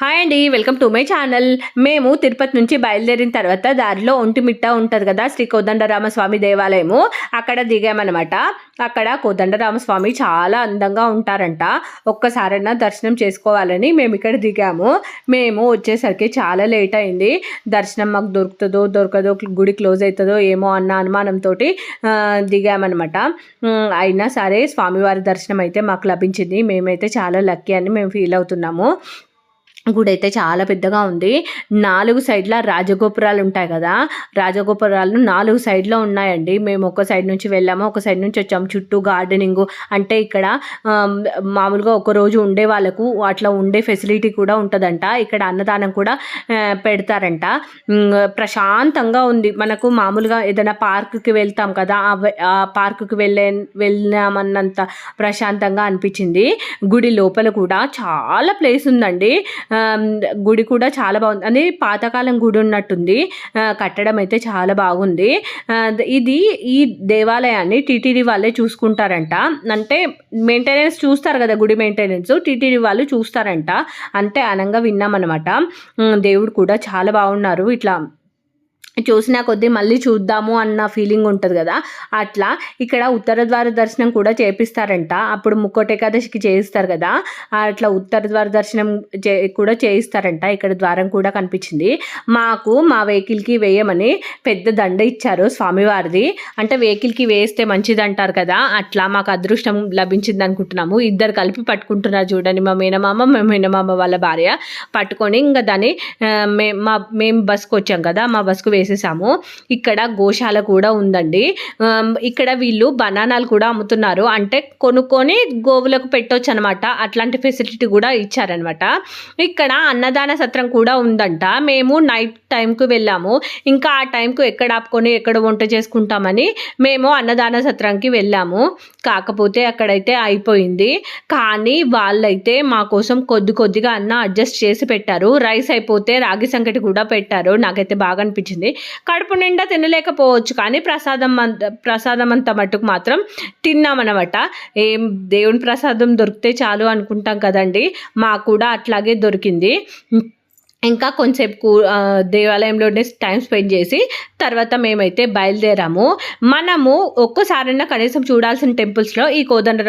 Hi అండి welcome to my channel మేము తిరుపతి నుంచి బయలుదేరిన తర్వాత దారిలో ఒంటిమిట్ట ఉంటుంది కదా శ్రీ కోదండరామస్వామి దేవాలయము. అక్కడ దిగామన్నమాట. అక్కడ కోదండరామస్వామి చాలా అందంగా ఉంటారంట. ఒక్కసారైనా దర్శనం చేసుకోవాలని మేము ఇక్కడ దిగాము. మేము వచ్చేసరికి చాలా లేట్ అయింది. దర్శనం మాకు దొరుకుతుందో దొరకదో గుడి క్లోజ్ అవుతుందో ఏమో అన్న అనుమానంతో దిగామన్నమాట. అయినా సరే స్వామివారి దర్శనం అయితే మాకు లభించింది. మేమైతే చాలా లక్కీ అని మేము ఫీల్ అవుతున్నాము. గుడి అయితే చాలా పెద్దగా ఉంది. నాలుగు సైడ్ల రాజగోపురాలు ఉంటాయి కదా. రాజగోపురాలు నాలుగు సైడ్లో ఉన్నాయండి. మేము ఒక సైడ్ నుంచి వెళ్ళాము ఒక సైడ్ నుంచి వచ్చాము. చుట్టూ గార్డెనింగ్ అంటే ఇక్కడ మామూలుగా ఒక రోజు ఉండే వాళ్ళకు అట్లా ఉండే ఫెసిలిటీ కూడా ఉంటుందంట. ఇక్కడ అన్నదానం కూడా పెడతారంట. ప్రశాంతంగా ఉంది. మనకు మామూలుగా ఏదైనా పార్కుకి వెళ్తాం కదా ఆ పార్కుకి వెళ్ళే వెళ్ళామన్నంత ప్రశాంతంగా అనిపించింది. గుడి లోపల కూడా చాలా ప్లేస్ ఉందండి. గుడి కూడా చాలా బాగుంది. అది పాతకాలం గుడి ఉన్నట్టుంది. కట్టడం అయితే చాలా బాగుంది. ఇది ఈ దేవాలయాన్ని టీటీడీ వాళ్ళే చూసుకుంటారంట. అంటే మెయింటెనెన్స్ చూస్తారు కదా గుడి మెయింటెనెన్స్ టీటీడీ వాళ్ళు చూస్తారంట. అంటే అనంగా విన్నామన్నమాట. దేవుడు కూడా చాలా బాగున్నారు. ఇట్లా చూసిన కొద్దీ మళ్ళీ చూద్దాము అన్న ఫీలింగ్ ఉంటుంది కదా. అట్లా ఇక్కడ ఉత్తర ద్వార దర్శనం కూడా చేపిస్తారంట. అప్పుడు ముక్కోట ఏకాదశికి చేయిస్తారు కదా. అట్లా ఉత్తర ద్వార దర్శనం చే కూడా చేయిస్తారంట. ఇక్కడ ద్వారం కూడా కనిపించింది. మాకు మా వెహికల్కి వేయమని పెద్ద దండ ఇచ్చారు స్వామివారిది. అంటే వెహికల్కి వేస్తే మంచిది అంటారు కదా. అట్లా మాకు అదృష్టం లభించింది అనుకుంటున్నాము. ఇద్దరు కలిపి పట్టుకుంటున్నారు చూడండి. మా మేనమామ మా మేనమామ వాళ్ళ భార్య. పట్టుకొని ఇంకా దాన్ని మే మా మేము బస్కి వచ్చాం కదా. మా బస్కు వేసేసాము. ఇక్కడ గోశాల కూడా ఉందండి. ఇక్కడ వీళ్ళు బనానాలు కూడా అమ్ముతున్నారు. అంటే కొనుక్కొని గోవులకు పెట్టొచ్చు అనమాట అట్లాంటి ఫెసిలిటీ కూడా ఇచ్చారనమాట. ఇక్కడ అన్నదాన సత్రం కూడా ఉందంట. మేము నైట్ టైంకు వెళ్ళాము. ఇంకా ఆ టైంకు ఎక్కడ ఆపుకొని ఎక్కడ వంట చేసుకుంటామని మేము అన్నదాన సత్రంకి వెళ్ళాము. కాకపోతే అక్కడైతే అయిపోయింది. కానీ వాళ్ళైతే మా కోసం కొద్ది కొద్దిగా అన్న అడ్జస్ట్ చేసి పెట్టారు. రైస్ అయిపోతే రాగి సంకటి కూడా పెట్టారు. నాకైతే బాగా అనిపించింది. కడుపు నిండా తినలేకపోవచ్చు కానీ ప్రసాదం అంత ప్రసాదం అంత మట్టుకు మాత్రం తిన్నామన్నమాట. ఏం దేవుని ప్రసాదం దొరికితే చాలు అనుకుంటాం కదండి. మాకు కూడా అట్లాగే దొరికింది. ఇంకా కొంచెంసేపు కూ దేవాలయంలోనే టైం స్పెండ్ చేసి తర్వాత మేమైతే బయలుదేరాము. మనము ఒక్కసారైనా కనీసం చూడాల్సిన టెంపుల్స్లో ఈ కోదండ